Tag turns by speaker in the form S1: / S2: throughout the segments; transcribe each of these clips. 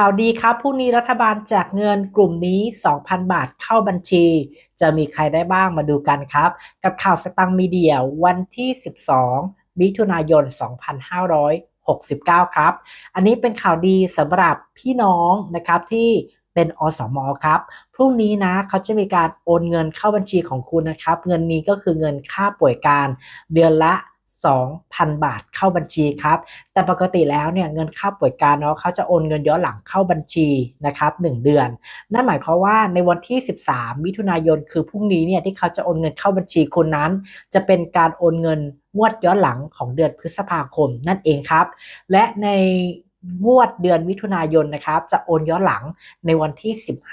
S1: ข่าวดีครับพรุ่งนี้รัฐบาลแจกเงินกลุ่มนี้ 2,000 บาทเข้าบัญชี จะมีใครได้บ้างมาดูกันครับ กับข่าวสตังค์มีเดียวันที่ 12 มิถุนายน 2569 ครับ อันนี้เป็นข่าวดีสำหรับพี่น้องนะครับที่เป็นอสมอครับ พรุ่งนี้นะเขาจะมีการโอนเงินเข้าบัญชีของคุณนะครับ เงินนี้ก็คือเงินค่าป่วยการเดือนละ 2,000 บาทเข้าบัญชีครับ แต่ปกติแล้วเนี่ยเงินค่าป่วยการเนาะเขาจะโอนเงินย้อนหลังเข้าบัญชีนะครับ1เดือน นั่นหมายความว่าในวันที่ 13 มิถุนายนคือพรุ่งนี้เนี่ยที่เขาจะโอนเงินเข้าบัญชีคนนั้น จะเป็นการโอนเงินงวดย้อนหลังของเดือนพฤษภาคมนั่นเองครับ และใน งวดเดือนมิถุนายนนะครับ จะโอนย้อนหลังในวันที่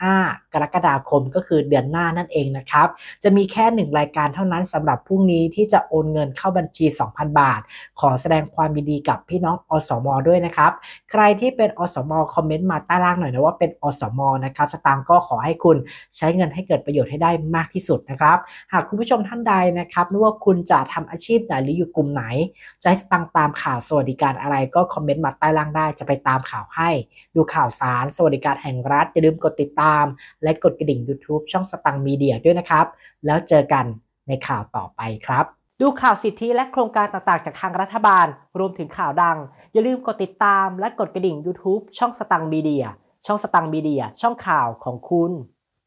S1: 15 กรกฎาคมก็คือเดือนหน้านั่นเองนะครับ จะมีแค่หนึ่งรายการเท่านั้นสำหรับพรุ่งนี้ที่จะโอนเงินเข้าบัญชี 2,000 บาท ขอแสดงความยินดีกับพี่น้องอสม ด้วยนะครับ ใครที่เป็นอสม คอมเมนต์มาใต้ล่างหน่อยนะว่าเป็นอสม นะครับ สตางค์ก็ขอให้คุณใช้เงินให้เกิดประโยชน์ให้ได้มากที่สุดนะครับ หากคุณผู้ชมท่านใดนะครับไม่ว่าคุณจะทำอาชีพไหนหรืออยู่กลุ่มไหน จะให้สตางค์ตามข่าวสวัสดิการอะไรก็คอมเมนต์มาใต้ล่างได้จะไปตามข่าวให้ ดูข่าวสาร สวัสดิการแห่งรัฐอย่าลืมกดติดตาม และกดกระดิ่ง YouTube ช่องสตังค์มีเดียด้วยนะครับ แล้วเจอกันในข่าวต่อไปครับ ดูข่าวสิทธิและโครงการต่างๆ จากทางรัฐบาล รวมถึงข่าวดัง อย่าลืมกดติดตามและกดกระดิ่ง YouTube ช่องสตังค์มีเดียช่องสตังค์มีเดียช่องข่าวของคุณ